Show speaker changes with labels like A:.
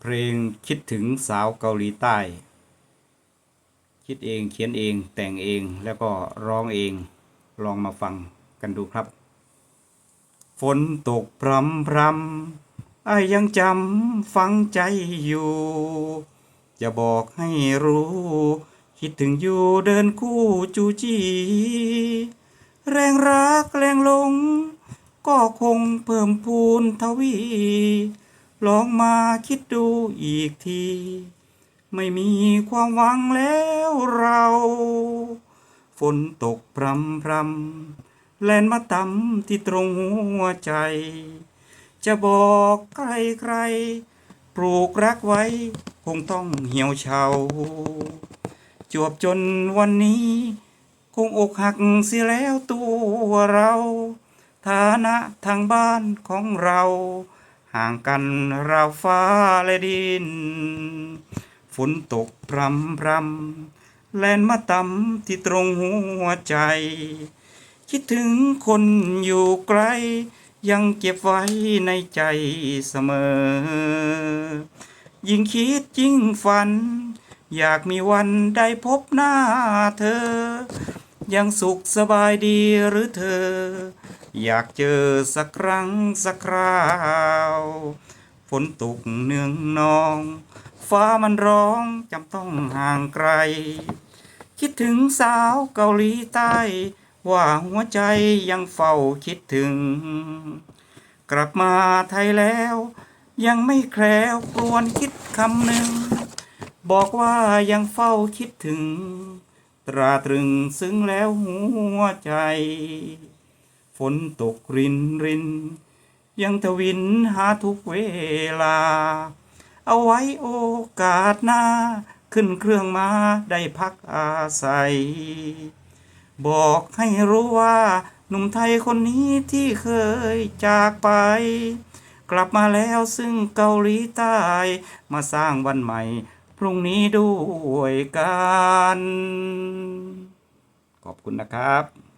A: เพลงคิดถึงสาวเกาหลีใต้ คิดเองเขียนเองแต่งเองแล้วก็ร้องเองลองมาฟังกันดูครับ ฝนตกพรำพรำไอ้ยังจำฟังใจอยู่ จะบอกให้รู้ คิดถึงอยู่เดินคู่จูจีแรงรักแรงลง ก็คงเพิ่มพูนทวี ลองมาคิดดูอีกที ไม่มีความหวังแล้วเรา ฝนตกพรำพรำแลนมาต่ำที่ตรงหัวใจ จะบอกใครใครปลูกรักไว้ คงต้องเหี่ยวเฉาจวบจนวันนี้ คงอกหักเสียแล้วตัวเรา ฐานะทางบ้านของเรา ห่างกันราวฟ้าและดิน ฝนตกพรำพรำแลนมาตำที่ตรงหัวใจ คิดถึงคนอยู่ไกล ยังเก็บไว้ในใจเสมอ ยิ่งคิดยิ่งฝัน อยากมีวันได้พบหน้าเธอ ยังสุขสบายดีหรือเธอ อยากเจอสักครั้งสักคราว ฝนตกเนืองนอง ฟ้ามันร้องจำต้องห่างไกล คิดถึงสาวเกาหลีใต้ ว่าหัวใจยังเฝ้าคิดถึง กลับมาไทยแล้ว ยังไม่แคล้วกรวนคิดคำหนึ่ง บอกว่ายังเฝ้าคิดถึง ตราตรึงซึ้งแล้วหัวใจ ฝนตกรินริน ยังทวินหาทุกเวลา เอาไว้โอกาสหน้า ขึ้นเครื่องมาได้พักอาศัย บอกให้รู้ว่าหนุ่มไทยคนนี้ที่เคยจากไป กลับมาแล้วซึ่งเกาหลีใต้ มาสร้างวันใหม่ พรุ่งนี้ด้วยกัน ขอบคุณนะครับ